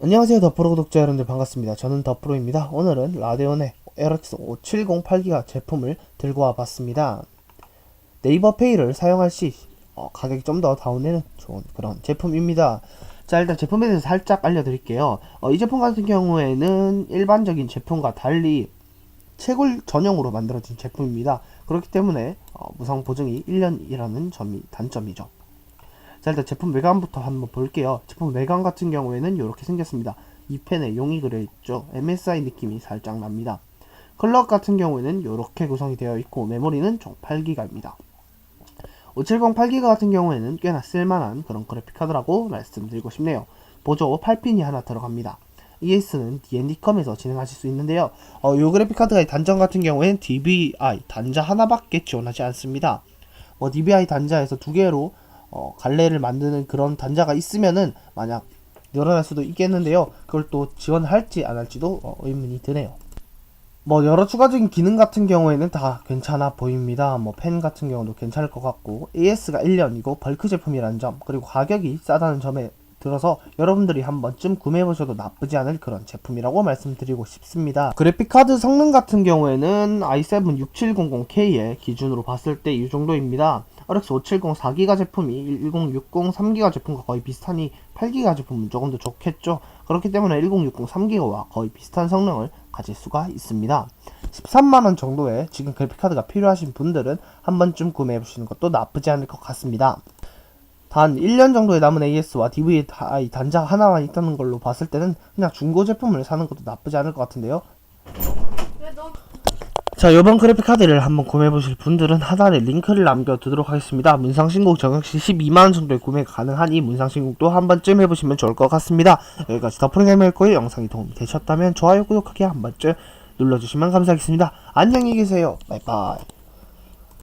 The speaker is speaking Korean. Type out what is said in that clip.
안녕하세요 더프로 구독자 여러분들 반갑습니다. 저는 더프로입니다. 오늘은 라데온의 RX 570-8기가 제품을 들고 와봤습니다. 네이버 페이를 사용할 시 어, 가격이 좀 더 다운되는 좋은 그런 제품입니다. 자 일단 제품에 대해서 살짝 알려드릴게요. 어, 이 제품 같은 경우에는 일반적인 제품과 달리 채굴 전용으로 만들어진 제품입니다. 그렇기 때문에 어, 무상 보증이 1년이라는 점이 단점이죠 자 일단 제품 외관부터 한번 볼게요. 제품 외관 같은 경우에는 이렇게 생겼습니다. 이 펜에 용이 그려있죠? MSI 느낌이 살짝 납니다. 클럭 같은 경우에는 이렇게 구성이 되어 있고 메모리는 총 8기가입니다. 570 8기가 같은 경우에는 꽤나 쓸만한 그런 그래픽카드라고 말씀드리고 싶네요. 보조 8핀이 하나 들어갑니다. ES는 D&D컴에서 진행하실 수 있는데요. 어, 이 그래픽카드의 단점 같은 경우에는 DVI 단자 하나밖에 지원하지 않습니다. 뭐 DVI 단자에서 두 개로 어, 갈래를 만드는 그런 단자가 있으면은 만약 늘어날 수도 있겠는데요. 그걸 또 지원할지 안 할지도 어, 의문이 드네요. 뭐 여러 추가적인 기능 같은 경우에는 다 괜찮아 보입니다. 뭐 펜 같은 경우도 괜찮을 것 같고 AS가 1년이고 벌크 제품이라는 점 그리고 가격이 싸다는 점에 들어서 여러분들이 한 번쯤 구매해 보셔도 나쁘지 않을 그런 제품이라고 말씀드리고 싶습니다. 그래픽 카드 성능 같은 경우에는 i7 6700K의 기준으로 봤을 때 이 정도입니다. RX 570 4기가 제품이 1060 3기가 제품과 거의 비슷하니 8기가 제품은 조금 더 좋겠죠. 그렇기 때문에 1060 3기가와 거의 비슷한 성능을 가질 수가 있습니다. 13만원 정도의 지금 그래픽카드가 필요하신 분들은 한 번쯤 구매해 보시는 것도 나쁘지 않을 것 같습니다. 단 1년 정도에 남은 AS와 DVI 단자 하나만 있다는 걸로 봤을 때는 그냥 중고 제품을 사는 것도 나쁘지 않을 것 같은데요. 자, 이번 그래픽 카드를 한번 구매해 보실 분들은 하단에 링크를 남겨 두도록 하겠습니다. 문상 신곡 정액시 12만 원 정도에 구매 가능하니 문상 신곡도 한 번쯤 해 보시면 좋을 것 같습니다. 여기까지 더프로게임일거예요 영상이 도움이 되셨다면 좋아요, 구독하기 한 번쯤 눌러 주시면 감사하겠습니다. 안녕히 계세요. 바이바이.